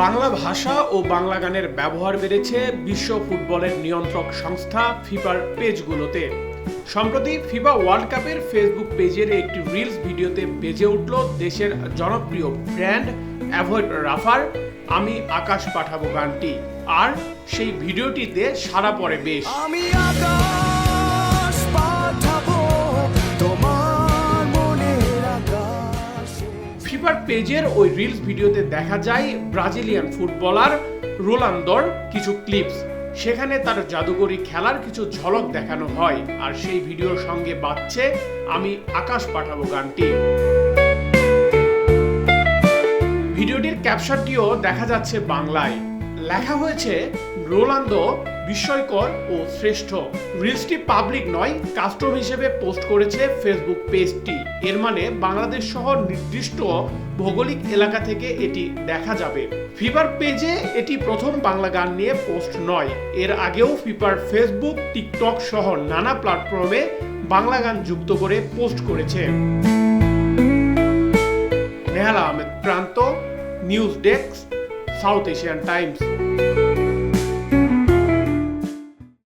বাংলা ভাষা ও বাংলা গানের ব্যবহার বেড়েছে বিশ্ব ফুটবলের নিয়ন্ত্রক সংস্থা ফিফার পেজগুলোতে। সম্প্রতি ফিফা ওয়ার্ল্ড কাপের ফেসবুক পেজের একটি রিলস ভিডিওতে বেজে উঠল দেশের জনপ্রিয় ব্র্যান্ড অ্যাভয়েড রাফার, আমি আকাশ পাঠাবো গানটি। আর সেই ভিডিওটিতে সারা পড়ে বেশ। আমি আকাশ ফিফার পেজের ওই রিলস ভিডিওতে দেখা যায় ব্রাজিলিয়ান ফুটবলার রোলান্দর কিছু ক্লিপস সেখানে তার জাদুকরি খেলার কিছু ঝলক দেখানো হয় আর সেই ভিডিওর সঙ্গে বাজছে, আমি আকাশ পাঠাবো গানটি। ভিডিওটির ক্যাপশনটিও দেখা যাচ্ছে বাংলায়। লেখা হয়েছে রোলান্দো বিস্ময়কর ও শ্রেষ্ঠ। রিলসটি পাবলিক নয়, কাস্টম হিসেবে পোস্ট করেছে ফেসবুক পেজটি। এর মানে বাংলাদেশ সহ নির্দিষ্ট ভৌগোলিক এলাকা থেকে এটি দেখা যাবে। ফিফার পেজে এটি প্রথম বাংলা গান নিয়ে পোস্ট নয়। এর আগেও ফিফার ফেসবুক, টিকটক সহ নানা প্ল্যাটফর্মে বাংলা গান যুক্ত করে পোস্ট করেছে। Nehala Ahmed Pranto, news desk, South Asian Times.